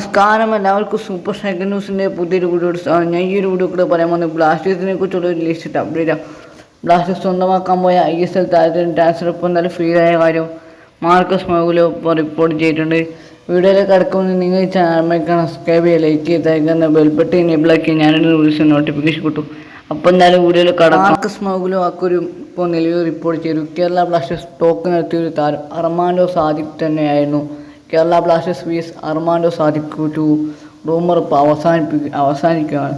നമസ്കാരം. എല്ലാവർക്കും super second ന്യൂസിന്റെ പുതിയൊരു വീഡിയോ ഞാൻ ഈ ഒരു വീഡിയോ കൂടെ പറയാൻ വന്നത് ബ്ലാസ്റ്റേഴ്സിനെ കുറിച്ചുള്ള ഒരു ലിസ്റ്റ് അപ്ഡേറ്റ് ബ്ലാസ്റ്റേഴ്സ് സ്വന്തമാക്കാൻ പോയ ഐ എസ് എൽ താരത്തിന് ട്രാൻസ്ഫർ ഇപ്പോൾ എന്തായാലും ഫീലായ കാര്യം മാർക്കസ് മൗലോ റിപ്പോർട്ട് ചെയ്തിട്ടുണ്ട്. വീഡിയോയിലേക്ക് കിടക്കുമെന്ന് നിങ്ങൾ ചാനൽ സബ്സ്ക്രൈബ് ചെയ്യുക ലൈക്ക് ചെയ്തേക്കുന്ന ബെൽബട്ട് എനേബിൾ ആക്കി ഞാനൊരു വിളിച്ച് നോട്ടിഫിക്കേഷൻ കിട്ടും. അപ്പോൾ എന്തായാലും വീഡിയോയിൽ കടക്കും. മാർക്കസ് മൗലോ അക്കൊരു ഇപ്പോൾ നിലവിൽ റിപ്പോർട്ട് ചെയ്തു. കേരള ബ്ലാസ്റ്റേഴ്സ് ടോക്ക് നടത്തിയ ഒരു താരം അർമാൻഡോ സാദിഖ് തന്നെയായിരുന്നു. Kerala Blasters vs Armando Sadiq to rumour ഇപ്പോൾ അവസാനിപ്പിക്കുക അവസാനിക്കുകയാണ്.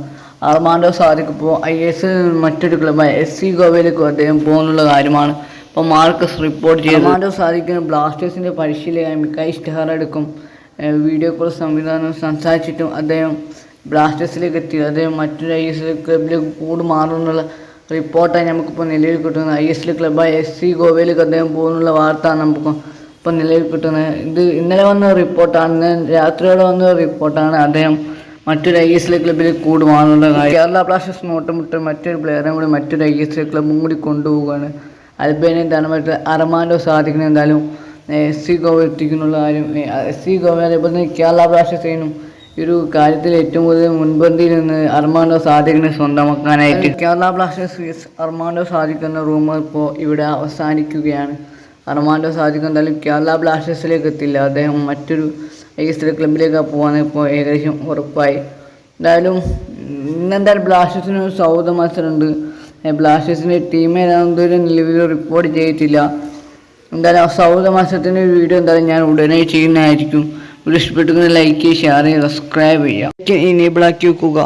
അർമാൻഡോ സാദിഖ് ഇപ്പോൾ ഐ എസ് മറ്റൊരു ക്ലബായ എസ് സി ഗോവയിലേക്ക് അദ്ദേഹം പോകുന്നുള്ള കാര്യമാണ് ഇപ്പോൾ മാർക്കസ് റിപ്പോർട്ട് ചെയ്തു അർമാൻഡോ സാദിഖിന് ബ്ലാസ്റ്റേഴ്സിന്റെ പരിശീലകൻ മിക്കായി ഇഷ്ടഹാർ എടുക്കും. വീഡിയോ കോൾ സംവിധാനം സംസാരിച്ചിട്ടും അദ്ദേഹം ബ്ലാസ്റ്റേഴ്സിലേക്ക് എത്തി. അദ്ദേഹം മറ്റൊരു ഐ എസ് എൽ ക്ലബിലേക്ക് കൂട് മാറുന്നുള്ള റിപ്പോർട്ടായി നമുക്കിപ്പോൾ നിലവിൽ കിട്ടുന്നത്. ഐ എസ് എൽ ക്ലബായ എസ് സി ഗോവയിലേക്ക് അദ്ദേഹം പോകുന്നുള്ള വാർത്ത നമുക്ക് ഇപ്പം നിലവിൽ കിട്ടുന്നത് ഇത് ഇന്നലെ വന്ന റിപ്പോർട്ടാണ് രാത്രിയോടെ വന്ന റിപ്പോർട്ടാണ് അദ്ദേഹം മറ്റൊരു ഐ എസ് എൽ ക്ലബിൽ കൂടുവാനുള്ള കാര്യം. കേരള ബ്ലാസ്റ്റേഴ്സ് നോട്ടമിട്ട് മറ്റൊരു പ്ലെയറെ കൂടി മറ്റൊരു ഐ എസ് എൽ ക്ലബും കൂടി കൊണ്ടുപോവുകയാണ്. അൽബേനിയൻ തലമുറ അർമാൻഡോ സാധിക്കുന്ന എന്തായാലും എസ് സി ഗോവ എത്തിക്കുന്നുള്ള കാര്യം എസ് സി ഗോവ അതേപോലെ തന്നെ കേരള ബ്ലാസ്റ്റേഴ്സിനും ഈ ഒരു കാര്യത്തിൽ ഏറ്റവും കൂടുതൽ മുൻപന്തിയിൽ നിന്ന് അർമാൻഡോ സാധിക്കിനെ സ്വന്തമാക്കാനായിട്ട്. കേരള ബ്ലാസ്റ്റേഴ്സ് അർമാൻഡോ സാധിക്കുന്ന റൂമർ ഇപ്പോൾ ഇവിടെ അവസാനിക്കുകയാണ്. അർമാൻഡോ സാധിക്കും എന്തായാലും കേരള ബ്ലാസ്റ്റേഴ്സിലേക്ക് എത്തില്ല അദ്ദേഹം മറ്റൊരു എൽ ക്ലബിലേക്ക് പോകാൻ ഇപ്പോൾ ഏകദേശം ഉറപ്പായി. എന്തായാലും ഇന്നെന്തായാലും ബ്ലാസ്റ്റേഴ്സിന് ഒരു സൗഹൃദ മത്സരമുണ്ട്. ബ്ലാസ്റ്റേഴ്സിന്റെ ടീം ഏതാണെന്നൊരു നിലവിൽ റിപ്പോർട്ട് ചെയ്തിട്ടില്ല. എന്തായാലും ആ സൗഹൃദ മത്സരത്തിന്റെ വീഡിയോ എന്തായാലും ഞാൻ ഉടനെ ചെയ്യുന്നതായിരിക്കും. വീഡിയോ ലൈക്ക് ചെയ്യുക ഷെയർ ചെയ്യുക സബ്സ്ക്രൈബ് ചെയ്യുക ഇനേബിൾ ആക്കി വെക്കുക.